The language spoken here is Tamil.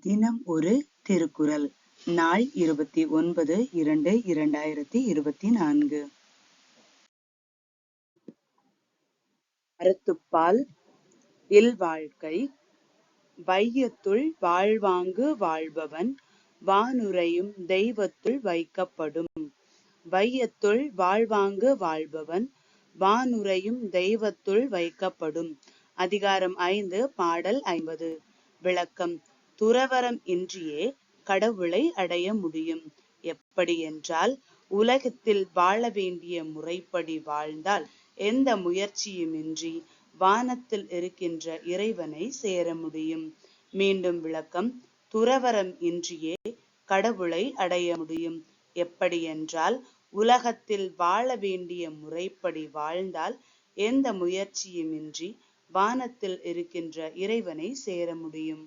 தினம் ஒரு திருக்குறள். நாள் இருபத்தி ஒன்பது இரண்டு இரண்டாயிரத்தி இருபத்தி நான்கு. அறத்துப்பால் இல்வாழ்க்கை வையத்துள் வாழ்வாங்கு வாழ்பவன் வானுரையும் தெய்வத்துள் வைக்கப்படும். வையத்துள் வாழ்வாங்கு வாழ்பவன் வானுரையும் தெய்வத்துள் வைக்கப்படும். அதிகாரம் ஐந்து பாடல் ஐம்பது. விளக்கம் துறவறம் இன்றியே கடவுளை அடைய முடியும். எப்படி என்றால் உலகத்தில் வாழ வேண்டிய முறைப்படி வாழ்ந்தால் எந்த முயற்சியுமின்றி வானத்தில் இருக்கின்ற இறைவனை சேர முடியும். மீண்டும் விளக்கம் துறவரம் இன்றியே கடவுளை அடைய முடியும். எப்படி என்றால் உலகத்தில் வாழ வேண்டிய முறைப்படி வாழ்ந்தால் எந்த முயற்சியுமின்றி வானத்தில் இருக்கின்ற இறைவனை சேர முடியும்.